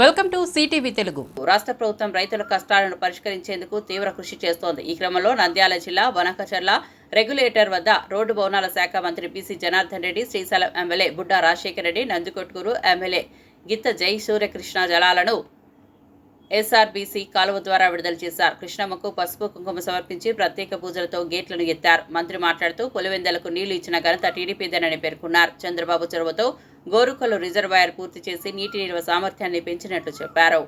Welcome to CTV Telugu. రాష్ట్ర ప్రభుత్వం రైతుల కష్టాలను పరిష్కరించేందుకు తీవ్ర కృషి చేస్తోంది. ఈ క్రమంలో నంద్యాల జిల్లా వనకచర్ల రెగ్యులేటర్ వద్ద రోడ్డు భవనాల శాఖ మంత్రి BC Janardhan Reddy Srisailam MLA Budda Rajasekhara Reddy Nandikotkur MLA Gitta Jai Suryakrishna జలాలను ఎస్ఆర్బీసీ కాలువ ద్వారా విడుదల చేశారు. కృష్ణమ్మకు పసుపు కుంకుమ సమర్పించి ప్రత్యేక పూజలతో గేట్లను ఎత్తారు. మంత్రి మాట్లాడుతూ పులివెందలకు నీళ్ళు ఇచ్చిన ఘనత టీడీపీదేనని పేర్కొన్నారు. చంద్రబాబు చొరవతో గోరుకలు రిజర్వాయర్ పూర్తి చేసి నీటి నిల్వ సామర్థ్యాన్ని పెంచినట్లు చెప్పారు.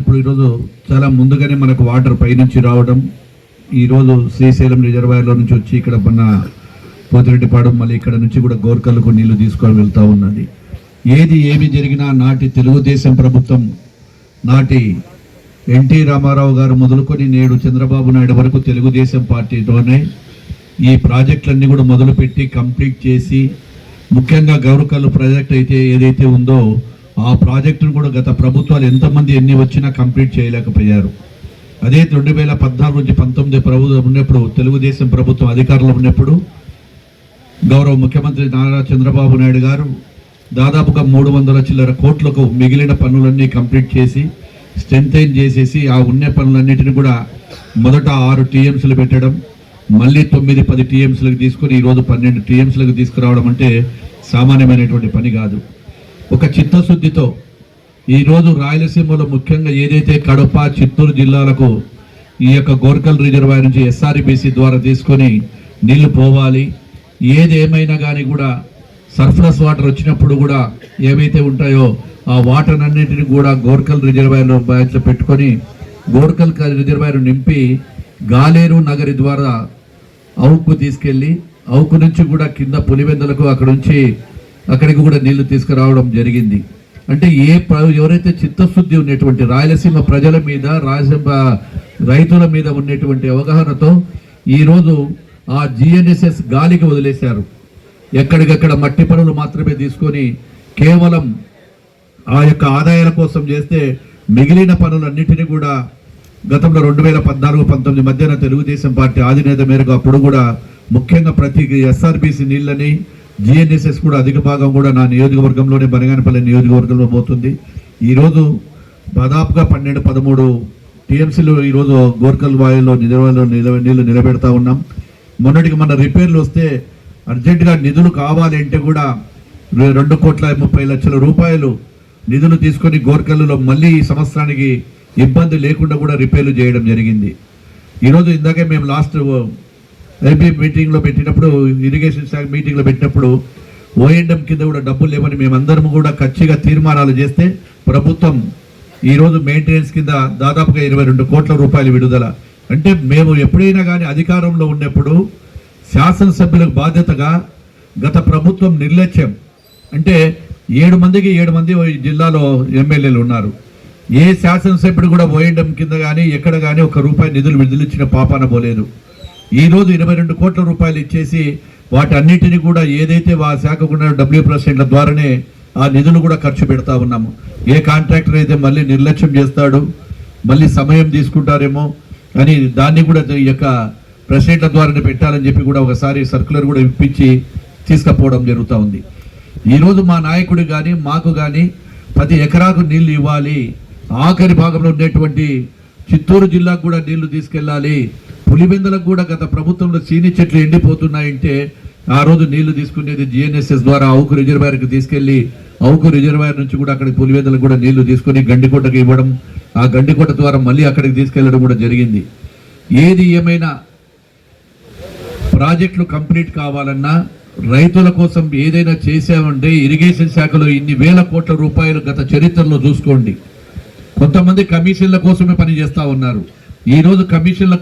ఇప్పుడు ఈరోజు చాలా ముందుగానే మనకు వాటర్ పైనుంచి రావడం ఈరోజు శ్రీశైలం రిజర్వాయర్లో నుంచి వచ్చి ఇక్కడ మన పోతిరెడ్డిపాడు మళ్ళీ ఇక్కడ నుంచి కూడా గోర్కల్కు నీళ్ళు తీసుకొని వెళ్తూ ఉన్నది. ఏది ఏమి జరిగినా నాటి తెలుగుదేశం ప్రభుత్వం నాటి ఎన్టీ రామారావు గారు మొదలుకొని నేడు చంద్రబాబు నాయుడు వరకు తెలుగుదేశం పార్టీతోనే ఈ ప్రాజెక్టులన్నీ కూడా మొదలుపెట్టి కంప్లీట్ చేసి ముఖ్యంగా గౌరకల్లు ప్రాజెక్ట్ అయితే ఏదైతే ఉందో ఆ ప్రాజెక్టును కూడా గత ప్రభుత్వాలు ఎంతమంది ఎన్ని వచ్చినా కంప్లీట్ చేయలేకపోయారు. అదే రెండు వేల పద్నాలుగు నుంచి పంతొమ్మిది ప్రభుత్వం ఉన్నప్పుడు తెలుగుదేశం ప్రభుత్వం అధికారంలో ఉన్నప్పుడు గౌరవ ముఖ్యమంత్రి నారా చంద్రబాబు నాయుడు గారు దాదాపుగా మూడు వందల చిల్లర కోట్లకు మిగిలిన పనులన్నీ కంప్లీట్ చేసి స్ట్రెంథైన్ చేసేసి ఆ ఉన్న పనులన్నిటిని కూడా మొదట ఆరు టీఎంసీలు పెట్టడం మళ్ళీ తొమ్మిది పది టీఎంసీలకు తీసుకొని ఈరోజు పన్నెండు టీఎంసీలకు తీసుకురావడం అంటే సామాన్యమైనటువంటి పని కాదు. ఒక చిత్తశుద్ధితో ఈరోజు రాయలసీమలో ముఖ్యంగా ఏదైతే కడప చిత్తూరు జిల్లాలకు ఈ యొక్క గోర్కల్ రిజర్వాయర్ నుంచి ఎస్ఆర్బిసి ద్వారా తీసుకొని నీళ్ళు పోవాలి ఏది ఏమైనా కానీ కూడా సర్ఫ్లస్ వాటర్ వచ్చినప్పుడు కూడా ఏవైతే ఉంటాయో ఆ వాటర్ అన్నింటిని కూడా గోర్కల్ రిజర్వాయర్లో బ్యాచ్లో పెట్టుకొని గోర్కల్ రిజర్వాయర్ నింపి గాలేరు నగరి ద్వారా అవుకు తీసుకెళ్ళి అవుకు నుంచి కూడా కింద పులివెందులకు అక్కడ నుంచి అక్కడికి కూడా నీళ్ళు తీసుకురావడం జరిగింది. అంటే ఏ ఎవరైతే చిత్తశుద్ధి ఉన్నటువంటి రాయలసీమ ప్రజల మీద రాయలసీమ రైతుల మీద ఉన్నటువంటి అవగాహనతో ఈరోజు ఆ జిఎన్ఎస్ఎస్ గాలికి వదిలేశారు. ఎక్కడికక్కడ మట్టి పనులు మాత్రమే తీసుకొని కేవలం ఆ యొక్క ఆదాయాల కోసం చేస్తే మిగిలిన పనులన్నింటినీ కూడా గతంలో రెండు వేల పద్నాలుగు పంతొమ్మిది మధ్యన తెలుగుదేశం పార్టీ ఆధినేత మేరకు అప్పుడు కూడా ముఖ్యంగా ప్రతి ఎస్ఆర్బీసీ నీళ్ళని జిఎన్ఎస్ఎస్ కూడా అధిక భాగం కూడా నా నియోజకవర్గంలోనే బనగానపల్లి నియోజకవర్గంలో పోతుంది. ఈరోజు దాదాపుగా పన్నెండు పదమూడు టీఎంసీలు ఈరోజు గోర్కల్ వాయులో నిలవలో నిలవ నీళ్ళు నిలబెడతా ఉన్నాం. మొన్నటికి మన రిపేర్లు వస్తే అర్జెంటుగా నిధులు కావాలి అంటే కూడా రెండు కోట్ల ముప్పై లక్షల రూపాయలు నిధులు తీసుకొని గోర్కల్లులో మళ్ళీ ఈ సంవత్సరానికి ఇబ్బంది లేకుండా కూడా రిపేర్లు చేయడం జరిగింది. ఈరోజు ఇందాకే మేము లాస్ట్ ఎంపీ మీటింగ్లో పెట్టినప్పుడు ఇరిగేషన్ శాఖ మీటింగ్లో పెట్టినప్పుడు ఓఎండం కింద కూడా డబ్బులు లేవని మేమందరం కూడా ఖచ్చితంగా తీర్మానాలు చేస్తే ప్రభుత్వం ఈరోజు మెయింటెనెన్స్ కింద దాదాపుగా ఇరవై రెండు కోట్ల రూపాయలు విడుదల. అంటే మేము ఎప్పుడైనా కానీ అధికారంలో ఉన్నప్పుడు శాసనసభ్యులకు బాధ్యతగా గత ప్రభుత్వం నిర్లక్ష్యం. అంటే ఏడు మందికి ఏడు మంది జిల్లాలో ఎమ్మెల్యేలు ఉన్నారు. ఏ శాసనసభ్యుడు కూడా పోయడం కింద కానీ ఎక్కడ కానీ ఒక రూపాయి నిధులు విడుదలిచ్చిన పాపాన పోలేదు. ఈ రోజు ఇరవై రెండు కోట్ల రూపాయలు ఇచ్చేసి వాటన్నిటిని కూడా ఏదైతే ఆ శాఖకు ఉన్న డబ్ల్యూ ప్రెసిడెంట్ల ద్వారానే ఆ నిధులు కూడా ఖర్చు పెడతా ఉన్నాము. ఏ కాంట్రాక్టర్ అయితే మళ్ళీ నిర్లక్ష్యం చేస్తాడు మళ్ళీ సమయం తీసుకుంటారేమో అని దాన్ని కూడా ఈ యొక్క ప్రెసిడెంట్ల ద్వారానే పెట్టాలని చెప్పి కూడా ఒకసారి సర్కులర్ కూడా ఇప్పించి తీసుకుపోవడం జరుగుతూ ఉంది. ఈరోజు మా నాయకుడు కానీ మాకు కానీ ప్రతి ఎకరాకు నీళ్ళు ఇవ్వాలి. ఆఖరి భాగంలో ఉండేటువంటి చిత్తూరు జిల్లాకు కూడా నీళ్ళు తీసుకెళ్ళాలి. పులివెందులకు కూడా గత ప్రభుత్వంలో సీని చెట్లు ఎండిపోతున్నాయంటే ఆ రోజు నీళ్ళు తీసుకునేది జిఎన్ఎస్ఎస్ ద్వారా అవుకు రిజర్వాయర్కి తీసుకెళ్ళి అవుకు రిజర్వాయర్ నుంచి కూడా అక్కడికి పులివెందులకు కూడా నీళ్ళు తీసుకొని గండికోటకి ఇవ్వడం ఆ గండికోట ద్వారా మళ్ళీ అక్కడికి తీసుకెళ్ళడం కూడా జరిగింది. ఏది ఏమైనా ప్రాజెక్టులు కంప్లీట్ కావాలన్నా రైతుల కోసం ఏదైనా చేసామంటే ఇరిగేషన్ శాఖలో ఇన్ని వేల కోట్ల రూపాయలు గత చరిత్రలో చూసుకోండి. కొంతమంది కమిషన్ల కోసమే పని చేస్తా ఉన్నారు. ఈ రోజు కమిషన్ల